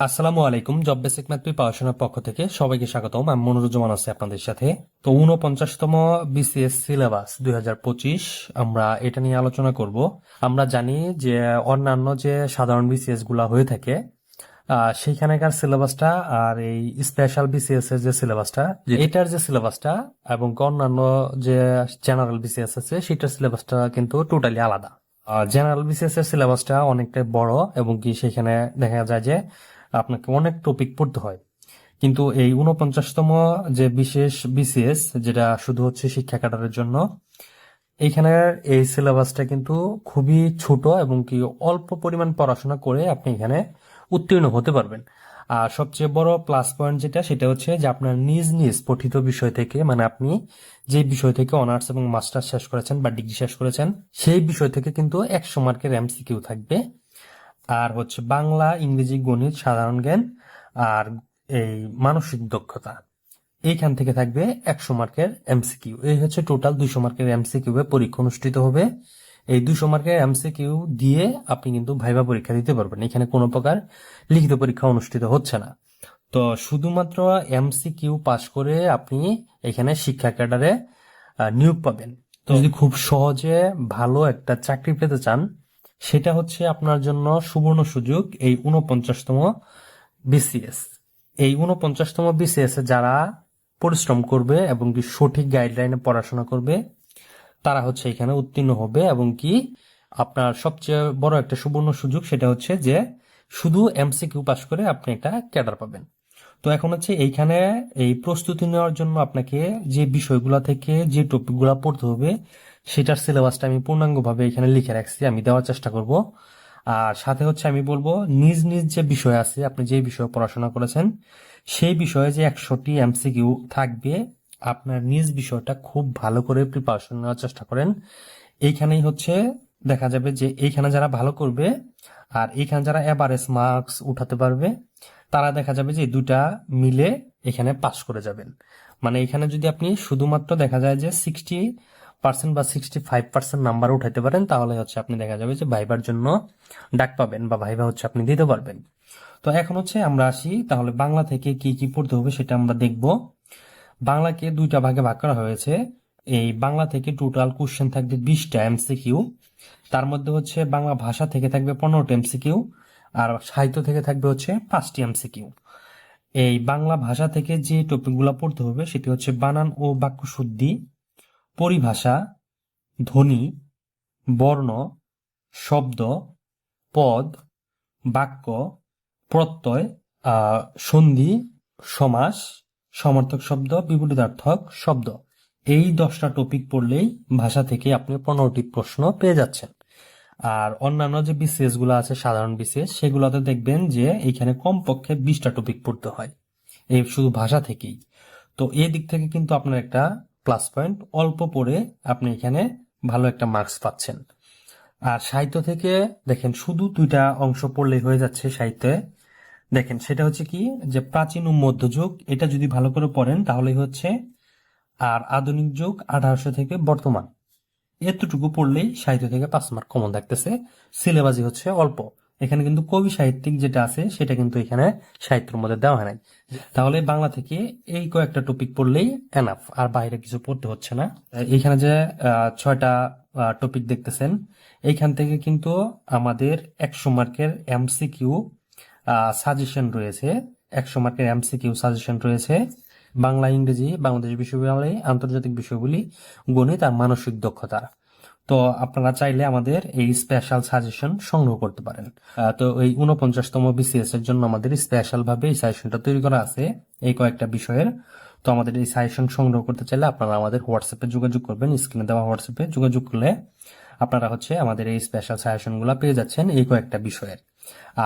আসসালামু আলাইকুম job basic math পড়াশোনার পক্ষ থেকে সবাইকে স্বাগতম। আমি মনোরুজ্জামান আছি আপনাদের সাথে। তো উনপঞ্চাশতম বিসিএস সিলেবাস দুই আমরা এটা নিয়ে আলোচনা করব। আমরা জানি যে অন্যান্য যে সাধারণ বিসিএসগুলা হয়ে থাকে সেইখানেকার সিলেবাসটা আর এই স্পেশাল বিসিএস এর যে সিলেবাসটা এটার যে সিলেবাসটা এবং অন্যান্য যে জেনারেল বিসিএস আছে সেটার সিলেবাসটা কিন্তু টোটালি আলাদা। জেনারেল বিসিএস এর সিলেবাসটা অনেকটাই বড় এবং কি সেখানে দেখা যায় যে আপনাকে অনেক টপিক পড়তে হয়। কিন্তু এই উনপঞ্চাশতম যে বিশেষ বিসিএস যেটা শুধু হচ্ছে শিক্ষা ক্যাডারের জন্য এইখানের এই সিলেবাসটা কিন্তু খুবই ছোট এবং কি অল্প পরিমাণ পড়াশোনা করে আপনি এখানে উত্তীর্ণ হতে পারবেন। আর সবচেয়ে বড় প্লাস পয়েন্ট যেটা, সেটা হচ্ছে যে আপনার নিজ নিজ পঠিত বিষয় থেকে মানে আপনি যে বিষয় থেকে অনার্স এবং মাস্টার্স শেষ করেছেন বা ডিগ্রি শেষ করেছেন, সেই বিষয় থেকে কিন্তু একশো মার্কের এমসিকিউ থাকবে। আর হচ্ছে বাংলা ইংরেজি গণিত সাধারণ জ্ঞান আর এই মানসিক দক্ষতা। এইখান থেকে থাকবে একশো মার্কের এমসিকিউ। এই হচ্ছে টোটাল দুইশো মার্কের এমসিকিউ এ পরীক্ষা অনুষ্ঠিত হবে। এই দুইশো মার্কের এমসিকিউ দিয়ে আপনি কিন্তু ভাইবা পরীক্ষা দিতে পারবেন। এখানে কোনো প্রকার লিখিত পরীক্ষা অনুষ্ঠিত হচ্ছে না। তো শুধুমাত্র এমসিকিউ পাশ করে আপনি এখানে শিক্ষা ক্যাডারে নিয়োগ পাবেন। তো যদি খুব সহজে ভালো একটা চাকরি পেতে চান সেটা হচ্ছে আপনার জন্য সুবর্ণ সুযোগ এই উনপঞ্চাশতম বিসিএস এই উনপঞ্চাশতম বিসিএস এ যারা পরিশ্রম করবে এবং কি সঠিক গাইডলাইনে পড়াশোনা করবে, তারা হচ্ছে এখানে উত্তীর্ণ হবে এবং কি আপনার সবচেয়ে বড় একটা সুবর্ণ সুযোগ সেটা হচ্ছে যে শুধু এমসিকিউ পাস করে আপনি একটা ক্যাডার পাবেন। তো এখন হচ্ছে এইখানে এই প্রস্তুতি নেওয়ার জন্য আপনাকে যে বিষয়গুলো থেকে যে টপিকগুলো পড়তে হবে, সেটার সিলেবাসটা আমি পূর্ণাঙ্গভাবে এখানে লিখে রাখছি, আমি দেওয়ার চেষ্টা করব। আর সাথে হচ্ছে আমি বলব, নিজ নিজ যে বিষয় আছে, আপনি যে বিষয়ে পড়াশোনা করেছেন, সেই বিষয়ে যে একশোটি এমসিকিউ থাকবে, আপনার নিজ বিষয়টা খুব ভালো করে প্রিপারেশন নেওয়ার চেষ্টা করেন। এইখানেই হচ্ছে দেখা যাবে যে এইখানে যারা ভালো করবে, আর এইখানে যারা এভারেজ মার্কস উঠাতে পারবে তারা দেখা যাবে যে দুটা মিলে এখানে পাস করে যাবেন। মানে এখানে যদি আপনি শুধুমাত্র দেখা যায় যে সিক্সটি পার্সেন্ট বা সিক্সটি ফাইভ পার্সেন্ট নাম্বার উঠাতে পারেন, তাহলে হচ্ছে আপনি দেখা যাবে যে ভাইবার জন্য ডাক পাবেন বা ভাইবা হচ্ছে আপনি দিতে পারবেন। তো এখন হচ্ছে আমরা আসি, তাহলে বাংলা থেকে কি কি পড়তে হবে সেটা আমরা দেখব। বাংলাকে দুইটা ভাগে ভাগ করা হয়েছে। এই বাংলা থেকে টোটাল কোশ্চেন থাকবে বিশটা এমসিকিউ তার মধ্যে হচ্ছে বাংলা ভাষা থেকে থাকবে পনেরোটা এমসিকিউ আর সাহিত্য থেকে থাকবে হচ্ছে পাঁচটি এমসিকিউ। এই বাংলা ভাষা থেকে যে টপিকগুলো পড়তে হবে, সেটি হচ্ছে বানান ও বাক্য শুদ্ধি পরিভাষা, ধ্বনি, বর্ণ, শব্দ, পদ, বাক্য, প্রত্যয় সন্ধি, সমাস, সমার্থক শব্দ, বিপরীতার্থক শব্দ। এই দশটা টপিক পড়লেই ভাষা থেকে আপনি পনেরোটি প্রশ্ন পেয়ে যাচ্ছেন। আর অন্যান্য যে বিসিএসগুলো আছে, সাধারণ বিসিএস সেগুলোতে দেখবেন যে এখানে কমপক্ষে বিশটা টপিক পড়তে হয়। এই শুধু ভাষা থেকেই। তো এই দিক থেকে কিন্তু আপনার একটা প্লাস পয়েন্ট অল্প পড়ে আপনি এখানে ভালো একটা মার্কস পাচ্ছেন। আর সাহিত্য থেকে দেখেন, শুধু দুইটা অংশ পড়লেই হয়ে যাচ্ছে সাহিত্যে। দেখেন, সেটা হচ্ছে কি যে প্রাচীন ও মধ্যযুগ, এটা যদি ভালো করে পড়েন তাহলেই হচ্ছে, আর আধুনিক যুগ আঠারোশো থেকে বর্তমান। এতটুকু পড়লেই সাহিত্য থেকে পাঁচ মার্ক কমন থাকতেছে। সিলেবাসই হচ্ছে অল্প। এখানে কিন্তু কবি সাহিত্যিক যেটা আছে, সেটা কিন্তু এখানে সাহিত্যের মধ্যে দেওয়া হয় নাই। তাহলে বাংলা থেকে এই কয়েকটা টপিক পড়লেই এনাফ আর বাইরে কিছু পড়তে হচ্ছে না। এইখানে যে ছয়টা টপিক দেখতেছেন, এইখান থেকে কিন্তু আমাদের একশো মার্কের এমসিকিউ সাজেশন রয়েছে। একশো মার্কের এমসিকিউ সাজেশন রয়েছে। বাংলা, ইংরেজি, বাংলাদেশ বিশ্ববিদ্যালয়ে আন্তর্জাতিক বিষয়গুলি গণিত আর মানসিক দক্ষতা। তো আপনারা চাইলে আমাদের এই স্পেশাল সাজেশন সংগ্রহ করতে পারেন। তো এই উনপঞ্চাশতম বিসিএস এর জন্য আমাদের স্পেশাল ভাবে এই সাজেশনটা তৈরি করা আছে এই কয়েকটা বিষয়ের। তো আমাদের এই সাজেশন সংগ্রহ করতে চাইলে আপনারা আমাদের হোয়াটসঅ্যাপে যোগাযোগ করবেন। স্ক্রিনে দেওয়া হোয়াটসঅ্যাপে যোগাযোগ করলে আপনারা হচ্ছে আমাদের এই স্পেশাল সাজেশনগুলা পেয়ে যাচ্ছেন এই কয়েকটা বিষয়ের।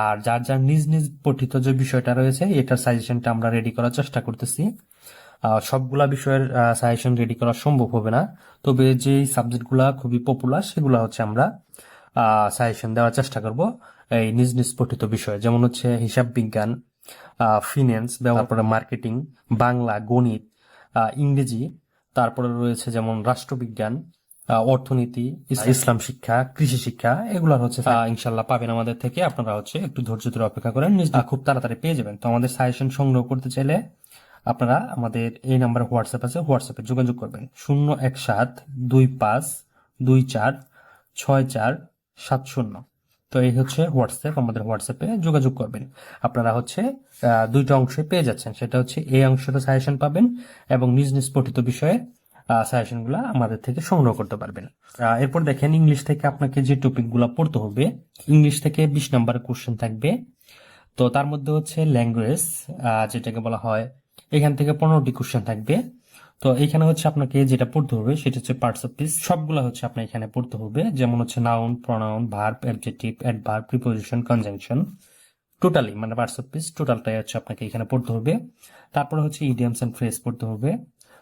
আর যার যার নিজ নিজ পঠিত যে বিষয়টা রয়েছে, এটার সাজেশনটা আমরা রেডি করার চেষ্টা করতেছি। সবগুলা বিষয়ের সাজেশন রেডি করা সম্ভব হবে না। তবে যে সাবজেক্টগুলা খুবই পপুলার সেগুলা হচ্ছে আমরা সাজেশন দেওয়ার চেষ্টা করব এই নিজ নিজ পঠিত বিষয়। যেমন হচ্ছে হিসাব বিজ্ঞান ফিন্যান্স তারপরে মার্কেটিং বাংলা গণিত আহ, ইংরেজি তারপরে রয়েছে যেমন রাষ্ট্রবিজ্ঞান অর্থনীতি ইসলাম শিক্ষা কৃষি শিক্ষা এগুলার হচ্ছে ইনশাল্লাহ পাবেন আমাদের থেকে। আপনারা হচ্ছে একটু ধৈর্য ধরে অপেক্ষা করেন খুব তাড়াতাড়ি পেয়ে যাবেন। তো আমাদের সাজেশন সংগ্রহ করতে চাইলে আপনারা আমাদের এই নাম্বারে হোয়াটসঅ্যাপ আছে, হোয়াটসঅ্যাপে যোগাযোগ করবেন। শূন্য এক সাত দুই পাঁচ দুই চার ছয় চার সাত শূন্য। তো এই হচ্ছে হোয়াটসঅ্যাপ, আমাদের হোয়াটসঅ্যাপে যোগাযোগ করবেন। আপনারা হচ্ছে দুইটা অংশে পেয়ে যাচ্ছেন। সেটা হচ্ছে এই অংশেরও সাজেশন পাবেন এবং নিজ নিজ পঠিত বিষয়ে সাজেশনগুলো আমাদের থেকে সংগ্রহ করতে পারবেন। এরপর দেখেন ইংলিশ থেকে আপনাকে যে টপিকগুলো পড়তে হবে, ইংলিশ থেকে বিশ নাম্বারের কোশ্চেন থাকবে। তো তার মধ্যে হচ্ছে ল্যাঙ্গুয়েজ যেটাকে বলা হয় এখান থেকে পনেরোটি কোশ্চেন থাকবে। তো এখানে হচ্ছে আপনাকে যেটা পড়তে হবে, সেটা হচ্ছে পার্টস অফ স্পিচ সবগুলো হচ্ছে আপনার এখানে পড়তে হবে, যেমন হচ্ছে noun pronoun verb adjective adverb preposition conjunction totally মানে পার্টস অফ স্পিচ টোটালটাই হচ্ছে আপনাকে এখানে পড়তে হবে। তারপরে হচ্ছে ইডিয়ামস এন্ড ফ্রেজ পড়তে হবে।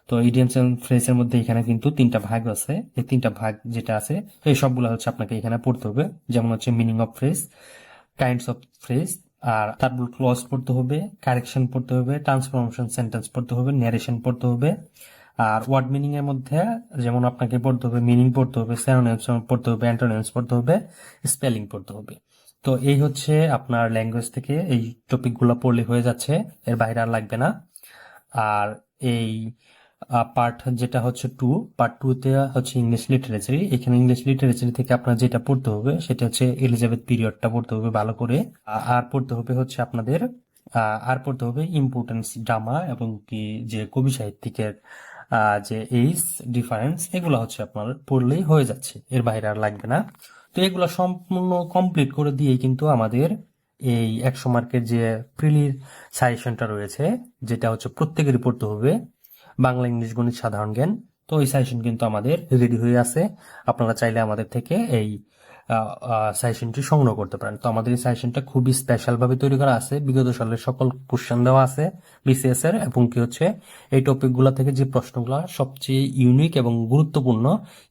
তো ইডিয়ামস এন্ড ফ্রেজের মধ্যে এখানে কিন্তু তিনটা ভাগ আছে। এই তিনটা ভাগ যেটা আছে, এই সবগুলো হচ্ছে আপনাকে এখানে পড়তে হবে। যেমন হচ্ছে meaning of phrase kinds of phrase আর তারপর ক্লজ পড়তে হবে কারেকশন পড়তে হবে ট্রান্সফরমেশন সেন্টেন্স পড়তে হবে ন্যারেশন পড়তে হবে। আর ওয়ার্ড মিনিং এর মধ্যে যেমন আপনাকে পড়তে হবে মিনিং পড়তে হবে স্যানোনিমস পড়তে হবে অ্যান্টোনিমস পড়তে হবে স্পেলিং পড়তে হবে। তো এই হচ্ছে আপনার ল্যাঙ্গুয়েজ থেকে এই টপিকগুলো পড়লে হয়ে যাচ্ছে, এর বাইরে আর লাগবে না। আর এই পার্ট যেটা হচ্ছে টু পার্ট টু তে হচ্ছে ইংলিশ লিটারেচারি এখানে ইংলিশ লিটারেচারি থেকে আপনার যেটা পড়তে হবে, সেটা হচ্ছে এলিজাবেথ পিরিয়ডটা পড়তে হবে ভালো করে। আর পড়তে হবে হচ্ছে আপনাদের আর পড়তে হবে ইম্পর্টেন্স ড্রামা এবং কি যে কবি সাহিত্যিকের যে এইজ ডিফারেন্স এগুলো হচ্ছে আপনার পড়লেই হয়ে যাচ্ছে। এর বাইরে আর লাগবে না। তো এগুলো সম্পূর্ণ কমপ্লিট করে দিয়েই কিন্তু আমাদের এই একশো মার্কের যে প্রিলির সাজেশনটা রয়েছে, যেটা হচ্ছে প্রত্যেকেরই পড়তে হবে। বাংলা ইংলিশ গণিত সাধারণ জ্ঞান। তো এই সাজেশন কিন্তু আমাদের রেডি হয়ে আছে। আপনারা চাইলে আমাদের থেকে এই সাজেশনটি সংগ্রহ করতে পারেন। তো আমাদের এই সাজেশনটা খুবই স্পেশালভাবে তৈরি করা আছে। বিগত সালের সকল কোশ্চেন দেওয়া আছে বিসিএস এর এবং কি হচ্ছে, এই টপিকগুলো থেকে যে প্রশ্নগুলো সবচেয়ে ইউনিক এবং গুরুত্বপূর্ণ,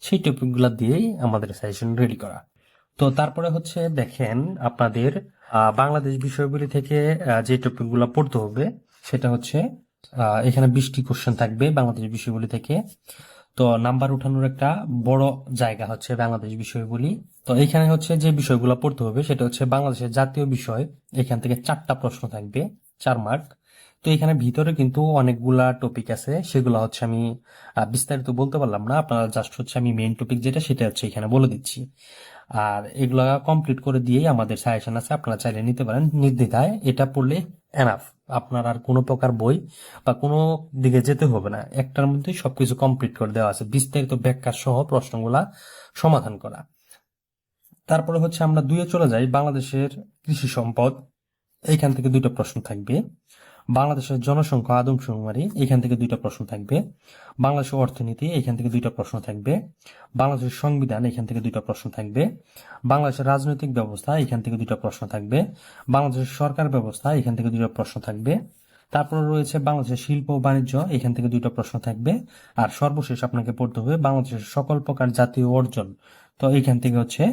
সেই টপিকগুলো দিয়েই আমাদের সাজেশন রেডি করা। তো তারপরে হচ্ছে দেখেন আপনাদের বাংলাদেশ বিষয়গুলি থেকে যে টপিকগুলো পড়তে হবে, সেটা হচ্ছে এখানে বিশটি কোশ্চেন থাকবে বাংলাদেশ বিষয়গুলি থেকে। তো নাম্বার উঠানোর একটা বড় জায়গা হচ্ছে বাংলাদেশ বিষয়গুলি। তো এখানে হচ্ছে যে বিষয়গুলো পড়তে হবে সেটা হচ্ছে বাংলাদেশের জাতীয় বিষয়। এখান থেকে চারটা প্রশ্ন থাকবে, চার মার্ক তো এখানে ভিতরে কিন্তু অনেকগুলা টপিক আছে, সেগুলো হচ্ছে আমি বিস্তারিত বলতে পারলাম না। আপনারা জাস্ট হচ্ছে আমি মেইন টপিক যেটা সেটা হচ্ছে এখানে বলে দিচ্ছি। আর এগুলা কমপ্লিট করে দিয়েই আমাদের সাজেশন আছে, আপনারা চাইলে নিতে পারেন। নির্দ্বিধায় এটা পড়লে এনাফ আপনার আর কোনো প্রকার বই বা কোনো দিকে যেতে হবে না। একটার মধ্যেই সবকিছু কমপ্লিট করে দেওয়া আছে। বিস্তারিত ব্যাখ্যা সহ প্রশ্নগুলা সমাধান করা। তারপরে হচ্ছে আমরা দুয়ে চলে যাই বাংলাদেশের কৃষি সম্পদ। এইখান থেকে দুইটা প্রশ্ন থাকবে। বাংলাদেশের জনসংখ্যা আদমশুমারি এখান থেকে দুইটা প্রশ্ন থাকবে। বাংলাদেশের অর্থনীতি, এখান থেকে দুইটা প্রশ্ন থাকবে। বাংলাদেশের সংবিধান, এখান থেকে দুইটা প্রশ্ন থাকবে। বাংলাদেশের রাজনৈতিক ব্যবস্থা, এখান থেকে দুইটা প্রশ্ন থাকবে। বাংলাদেশের সরকার ব্যবস্থা, এখান থেকে দুইটা প্রশ্ন থাকবে। তারপরে রয়েছে বাংলাদেশের শিল্প ও বাণিজ্য, এখান থেকে দুইটা প্রশ্ন থাকবে। আর সর্বশেষ আপনাকে পড়তে হবে বাংলাদেশের সকল প্রকার জাতীয় অর্জন। তো এখান থেকে হচ্ছে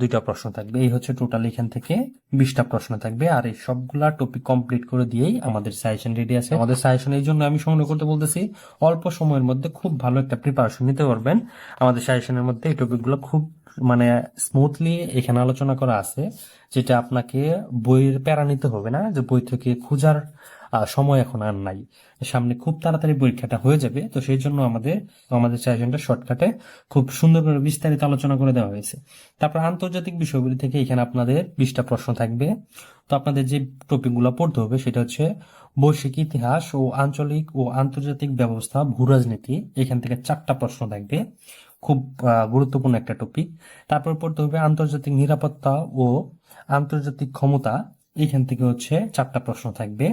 দুইটা প্রশ্ন থাকবে। এই হচ্ছে টোটাল এখান থেকে বিশটা প্রশ্ন থাকবে। আর এই সবগুলা টপিক কমপ্লিট করে দিয়েই আমাদের সাজেশন রেডি আছে। আমাদের সাজেশন এই জন্য আমি সংগ্রহ করতে বলতেছি, অল্প সময়ের মধ্যে খুব ভালো একটা প্রিপারেশন নিতে পারবেন। আমাদের সাজেশনের মধ্যে এই টপিকগুলো খুব মানে স্মুথলি এখানে আলোচনা করা আছে, যেটা আপনাকে বইয়ের প্যারা নিতে হবে না, যে বই থেকে খোঁজার সময় এখন আর নাই। সামনে খুব তাড়াতাড়ি পরীক্ষাটা হয়ে যাবে, তো সেই জন্য আমাদের আমাদের সাজেশনটা শর্টকাটে খুব সুন্দর করে বিস্তারিত আলোচনা করে দেওয়া হয়েছে। তারপর আন্তর্জাতিক বিষয়গুলি থেকে এখানে আপনাদের বিশটা প্রশ্ন থাকবে। তো আপনাদের যে টপিকগুলো পড়তে হবে, সেটা হচ্ছে বৈশ্বিক ইতিহাস ও আঞ্চলিক ও আন্তর্জাতিক ব্যবস্থা ভূরাজনীতি এখান থেকে চারটা প্রশ্ন থাকবে। খুব গুরুত্বপূর্ণ একটা টপিক তারপর পড়তে হবে আন্তর্জাতিক নিরাপত্তা ও আন্তর্জাতিক ক্ষমতা। এখান থেকে হচ্ছে চারটা প্রশ্ন থাকবে।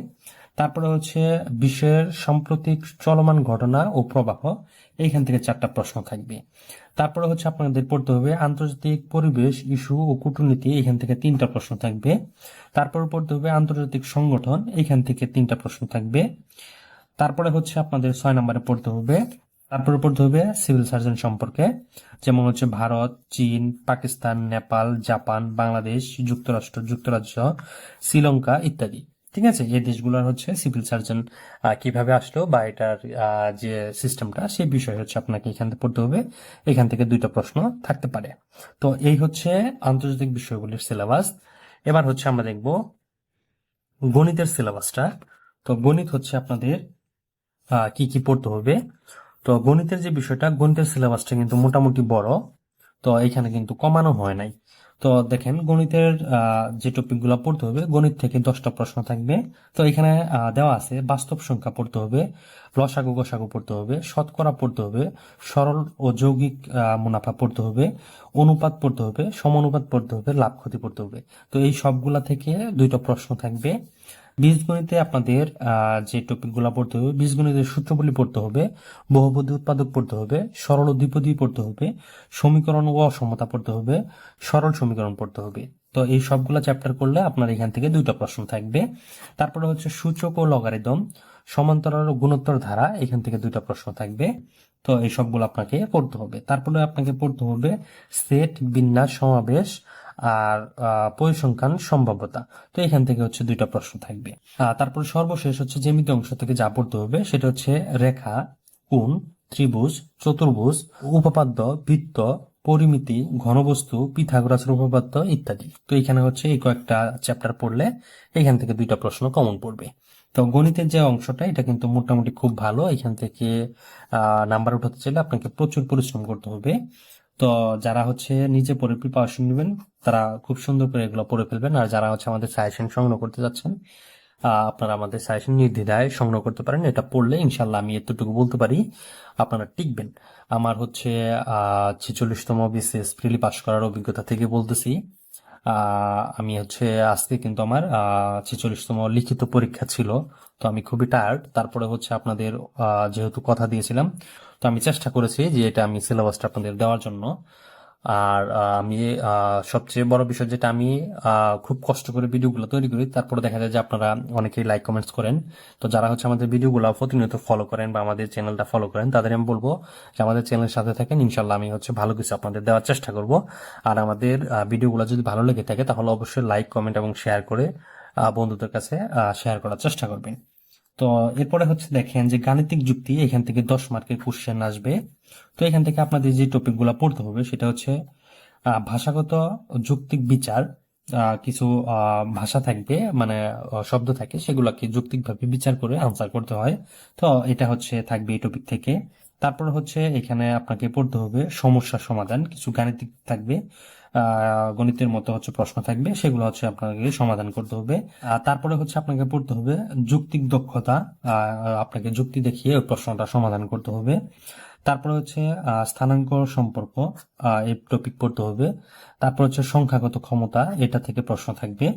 তারপরে হচ্ছে বিশ্বের সাম্প্রতিক চলমান ঘটনা ও প্রবাহ, এইখান থেকে চারটা প্রশ্ন থাকবে। তারপরে হচ্ছে আপনাদের পড়তে হবে আন্তর্জাতিক পরিবেশ ইস্যু ও কূটনীতি, এখান থেকে তিনটা প্রশ্ন থাকবে। তারপরে পড়তে হবে আন্তর্জাতিক সংগঠন, এখান থেকে তিনটা প্রশ্ন থাকবে। তারপরে হচ্ছে আপনাদের ছয় নম্বরে পড়তে হবে তারপরে পড়তে হবে সিভিল সার্জন সম্পর্কে, যেমন হচ্ছে ভারত, চীন, পাকিস্তান, নেপাল, জাপান, বাংলাদেশ, যুক্তরাষ্ট্র, যুক্তরাজ্য, শ্রীলঙ্কা ইত্যাদি। ঠিক আছে? এই দেশগুলোর হচ্ছে সিভিল সার্জন কীভাবে আসলো বা এটার যে সিস্টেমটা, সেই বিষয় হচ্ছে আপনাকে এখান থেকে পড়তে হবে। এখান থেকে দুইটা প্রশ্ন থাকতে পারে। তো এই হচ্ছে আন্তর্জাতিক বিষয়গুলির সিলেবাস। এবার হচ্ছে আমরা দেখব গণিতের সিলেবাসটা। তো গণিত হচ্ছে আপনাদের কি কি পড়তে হবে। তো গণিতের যে বিষয়টা, গণিতের সিলেবাসটা কিন্তু মোটামুটি বড়, তো এখানে কিন্তু কমানো হয় নাই। তো দেখেন, গণিতের যে টপিকগুলো পড়তে হবে, গণিত থেকে দশটা প্রশ্ন থাকবে। তো এখানে দেওয়া আছে, বাস্তব সংখ্যা পড়তে হবে, লসাগু গসাগু পড়তে হবে, শতকরা পড়তে হবে, সরল ও যৌগিক মুনাফা পড়তে হবে, অনুপাত পড়তে হবে, সমানুপাত পড়তে হবে লাভ ক্ষতি পড়তে হবে। তো এই সবগুলা থেকে দুইটা প্রশ্ন থাকবে। বীজগণিতে আপনাদের যে টপিকগুলো পড়তে হবে, বীজগণিতের সূত্রগুলি পড়তে হবে, বহুপদী উৎপাদক পড়তে হবে, সরল দ্বিপদী পড়তে হবে, সমীকরণ ও অসমতা পড়তে হবে, সরল সমীকরণ পড়তে হবে। তো এই সবগুলা চ্যাপ্টার করলে আপনার এখান থেকে দুইটা প্রশ্ন থাকবে। তারপরে হচ্ছে সূচক ও লগারিদম, সমান্তরাল ও গুণোত্তর ধারা, এখান থেকে দুইটা প্রশ্ন থাকবে। তো এই সবগুলো আপনাকে পড়তে হবে। তারপরে আপনাকে পড়তে হবে সেট, বিন্যাস, সমাবেশ আর পরিসংখ্যান সম্ভাব্যতা। তো এখান থেকে হচ্ছে দুইটা প্রশ্ন থাকবে। তারপরে সর্বশেষ হচ্ছে জ্যামিতি অংশ থেকে যা পড়তে হবে, সেটা হচ্ছে রেখা, কোণ, ত্রিভুজ, চতুর্ভুজ, উপপাদ্য, বৃত্ত, পরিমিতি, ঘনবস্তু পিথাগোরাসের উপপাদ্য ইত্যাদি। তো এখানে হচ্ছে এই কয়েকটা চ্যাপ্টার পড়লে এখান থেকে দুইটা প্রশ্ন কমন পড়বে। তো গণিতের যে অংশটা, এটা কিন্তু মোটামুটি খুব ভালো। এখান থেকে নাম্বার উঠাতে চাইলে আপনাকে প্রচুর পরিশ্রম করতে হবে। তো যারা হচ্ছে নিজে পড়ে প্রিপারেশন নেবেন, তারা খুব সুন্দর করে এগুলো পড়ে ফেলবেন। আর যারা হচ্ছে আমাদের সাজেশন সংগ্রহ করতে যাচ্ছেন আপনারা আমাদের সাজেশন নির্দ্বিধায় সংগ্রহ করতে পারেন। এটা পড়লে ইনশাল্লাহ আমি এতটুকু বলতে পারি, আপনারা টিকবেন। আমার হচ্ছে ছেচল্লিশতম বিসিএস প্রিলি পাস করার অভিজ্ঞতা থেকে বলতেছি। আমি হচ্ছে আজকে কিন্তু আমার ছেচল্লিশতম লিখিত পরীক্ষা ছিল, তো আমি খুবই টায়ার্ড তারপরে হচ্ছে আপনাদের যেহেতু কথা দিয়েছিলাম তো আমি চেষ্টা করেছি যে এটা আমি সিলেবাসটা আপনাদের দেওয়ার জন্য। আর আমি সবচেয়ে বড় বিষয় যেটা আমি খুব কষ্ট করে ভিডিওগুলো তৈরি করি, তারপরে দেখা যায় যে আপনারা অনেকেই লাইক কমেন্টস করেন। তো যারা হচ্ছে আমাদের ভিডিওগুলো প্রতিনিয়ত ফলো করেন বা আমাদের চ্যানেলটা ফলো করেন, তাদের আমি বলব যে আমাদের চ্যানেলের সাথে থাকেন ইনশাল্লাহ আমি হচ্ছে ভালো কিছু আপনাদের দেওয়ার চেষ্টা করব। আর আমাদের ভিডিওগুলো যদি ভালো লেগে থাকে, তাহলে অবশ্যই লাইক কমেন্ট এবং শেয়ার করে বন্ধুদের কাছে শেয়ার করার চেষ্টা করবেন। তো এরপরে হচ্ছে দেখেন যে গাণিতিক যুক্তি এখান থেকে দশ মার্কের কোশ্চেন আসবে। তো এখান থেকে আপনাদের যে টপিকগুলো পড়তে হবে সেটা হচ্ছে ভাষাগত যুক্তিক বিচার কিছু ভাষা থাকবে মানে শব্দ থাকে সেগুলোকে যৌক্তিকভাবে বিচার করে আনসার করতে হয়। তো এটা হচ্ছে থাকবে এই টপিক থেকে। তারপর হচ্ছে এখানে আপনাকে পড়তে হবে সমস্যার সমাধান, কিছু গাণিতিক থাকবে। গণিতের মতো হচ্ছে প্রশ্ন থাকবে, সেগুলো হচ্ছে আপনাকে সমাধান করতে হবে। তারপরে হচ্ছে আপনাকে পড়তে হবে যুক্তিক দক্ষতা আপনাকে যুক্তি দেখিয়ে ওই প্রশ্নটা সমাধান করতে হবে। তারপরে হচ্ছে স্থানাঙ্ক সম্পর্ক এই টপিক পড়তে হবে। তারপর হচ্ছে সংখ্যাগত ক্ষমতা, এটা থেকে প্রশ্ন থাকবে।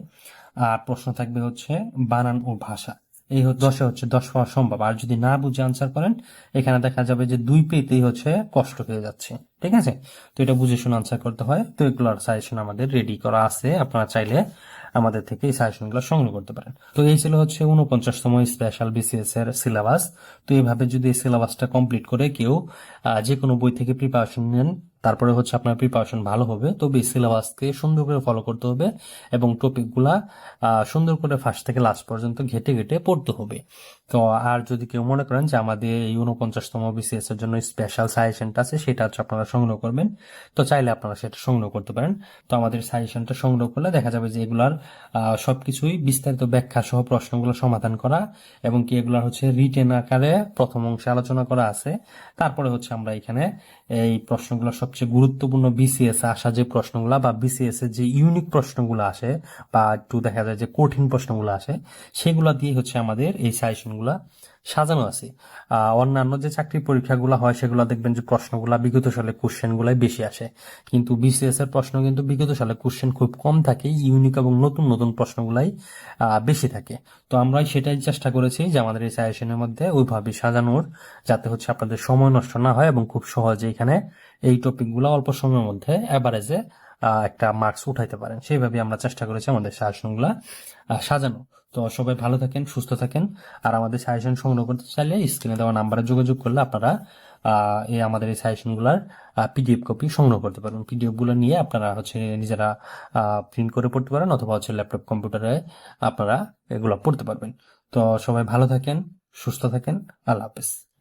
আর প্রশ্ন থাকবে হচ্ছে বানান ও ভাষা। এই দশে হচ্ছে, দশ পাওয়া সম্ভব। আর যদি না বুঝে আনসার করেন, এখানে দেখা যাবে যে দুই পেতেই হচ্ছে কষ্ট হয়ে যাচ্ছে। ঠিক আছে? তো এটা বুঝে শুনে আনসার করতে হয়। তো এগুলোর সাজেশন আমাদের রেডি করা আছে। আপনারা চাইলে আমাদের থেকে এই সাজেশনগুলো সংগ্রহ করতে পারেন। তো এই ছিল হচ্ছে উনপঞ্চাশতম স্পেশাল বিসিএস এর সিলেবাস তো এইভাবে যদি এই সিলেবাসটা কমপ্লিট করে কেউ যে কোনো বই থেকে প্রিপারেশন নেন তারপরে হচ্ছে আপনার প্রিপারেশন ভালো হবে, তবে সিলেবাসকে সুন্দর করে ফলো করতে হবে এবং টপিকগুলা সুন্দর করে ফার্স্ট থেকে লাস্ট পর্যন্ত ঘেটে ঘেটে পড়তে হবে। তো আর যদি কেউ মনে করেন যে আমাদের এই উনপঞ্চাশতম বিসিএস এর জন্য স্পেশাল সাজেশনটা আছে, সেটা হচ্ছে আপনারা সংগ্রহ করবেন। তো চাইলে আপনারা সেটা সংগ্রহ করতে পারেন। তো আমাদের সাজেশনটা সংগ্রহ করলে দেখা যাবে যে এগুলার সবকিছুই বিস্তারিত ব্যাখ্যা সহ প্রশ্নগুলো সমাধান করা এবং কি এগুলার হচ্ছে রিটেন আকারে প্রথম অংশে আলোচনা করা আছে। তারপরে হচ্ছে আমরা এখানে এই প্রশ্নগুলো সবচেয়ে গুরুত্বপূর্ণ বিসিএস এ আসা যে প্রশ্নগুলো বা বিসিএস এর যে ইউনিক প্রশ্নগুলো আসে বা একটু দেখা যায় যে কঠিন প্রশ্নগুলো আসে, সেগুলো দিয়ে হচ্ছে আমাদের এই সাজেশনগুলা সাজানো আছে। অন্যান্য যে চাকরি পরীক্ষাগুলো হয়, সেগুলো দেখবেন যে প্রশ্নগুলা বিগত সালে কোশ্চেন গুলাই বেশি আসে। কিন্তু বিসিএস এর প্রশ্ন কিন্তু বিগত সালে কোশ্চেন খুব কম থাকে, ইউনিক এবং নতুন নতুন প্রশ্নগুলাই বেশি থাকে। তো আমরা সেটাই চেষ্টা করেছি যে আমাদের এই সাজেশনের মধ্যে ওইভাবে সাজানোর, যাতে হচ্ছে আপনাদের সময় নষ্ট না হয় এবং খুব সহজে এখানে এই টপিকগুলো অল্প সময়ের মধ্যে অ্যাভারেজে একটা মার্কস উঠাইতে পারেন। সেইভাবে আমরা চেষ্টা করেছি আমাদের সাজেশনগুলা সাজানো। তো সবাই ভালো থাকেন, সুস্থ থাকেন। আর আমাদের সাজেশন সংগ্রহ করতে চাইলে স্ক্রিনে দেওয়া নাম্বারে যোগাযোগ করলে আপনারা এই আমাদের এই সাজেশনগুলোর পিডিএফ কপি সংগ্রহ করতে পারবেন। পিডিএফগুলো নিয়ে আপনারা হচ্ছে নিজেরা প্রিন্ট করে পড়তে পারেন অথবা হচ্ছে ল্যাপটপ কম্পিউটারে আপনারা এগুলো পড়তে পারবেন। তো সবাই ভালো থাকেন, সুস্থ থাকেন। আল্লাহ হাফেজ।